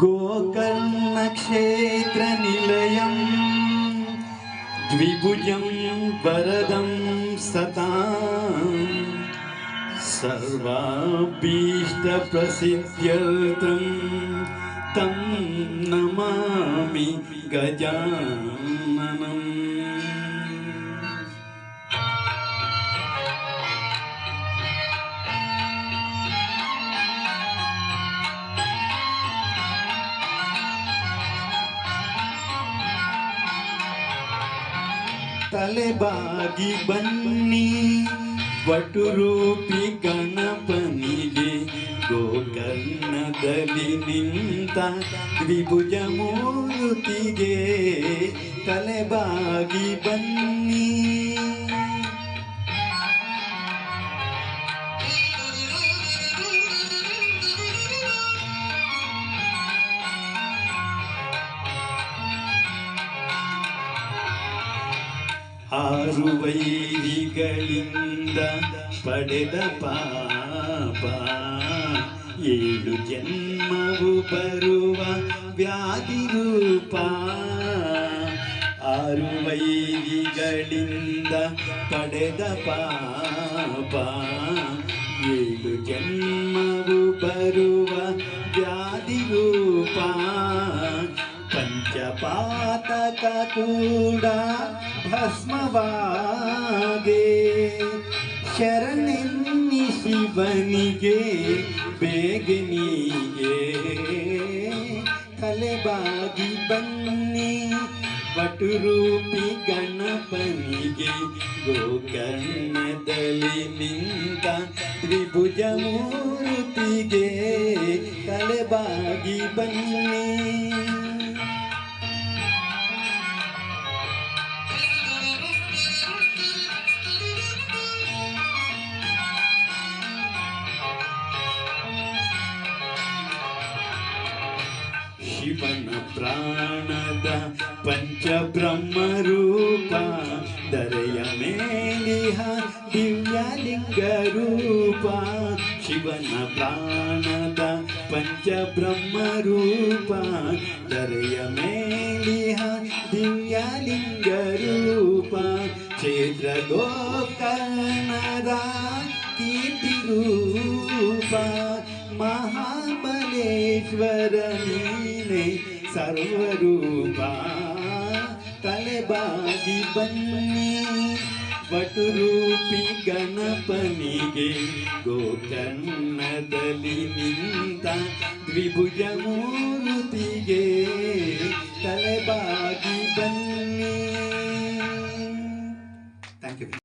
गोकर्णक्षेत्रनिलयं द्विभुजं वरदं सता सर्वाभीष्टप्रसिद्ध्यर्थं तं नमामि गजाननम् ತಲೆಬಾಗಿ ಬನ್ನಿ. ವಟುರೂಪಿ ಗಣಪನಿಗೆ ಗೋಕರ್ಣದಲ್ಲಿ ನಿಂತ ತ್ರಿಭುಜ ಮೂರ್ತಿಗೆ ತಲೆಬಾಗಿ ಬನ್ನಿ. ಆರು ವೈರಿಗಳಿಂದ ಪಡೆದ ಪಾಪ. ಏಳು ಜನ್ಮವು ಬರುವ ವ್ಯಾಧಿ ರೂಪ. ಆರು ವೈರಿಗಳಿಂದ ಪಡೆದ ಪಾಪ. ಏಳು ಜನ್ಮವು ಬರುವ ಪಂಚಪಾತಕ ಕೂಡ ಭಸ್ಮವಾದೆ. ಶರಣೆನ್ನಿ ಶಿವನಿಗೆ ಬೇಗನಿಗೆ ಕಲೆಬಾಗಿ ಬನ್ನಿ ಪಟುರೂಪಿ ಗಣಪನಿಗೆ ಗೋಕರ್ಣದಲ್ಲಿ ನಿಂತ ತ್ರಿಭುಜ ಮೂರ್ತಿಗೆ ಕಲೆಬಾಗಿ ಬನ್ನಿ. जीवन प्राणद पञ्चब्रह्मरूप दरय मेलिह दिव्यलिङ्गरूप शिवन प्राणद पञ्चब्रह्मरूप दरय मेलिह दिव्यलिङ्गरूप, क्षेत्रगोकर्णदा कीर्तिरूपा महाबलेश्वरनी ನೀನೆ ಸರ್ವರೂಪ. ತಲೆಬಾಗಿ ಬನ್ನಿ ವಟುರೂಪಿ ಗಣಪನಿಗೆ ಗೋಕರ್ಣದಲ್ಲಿ ನಿಂತ ದ್ವಿಭುಜ ಮೂರ್ತಿಗೆ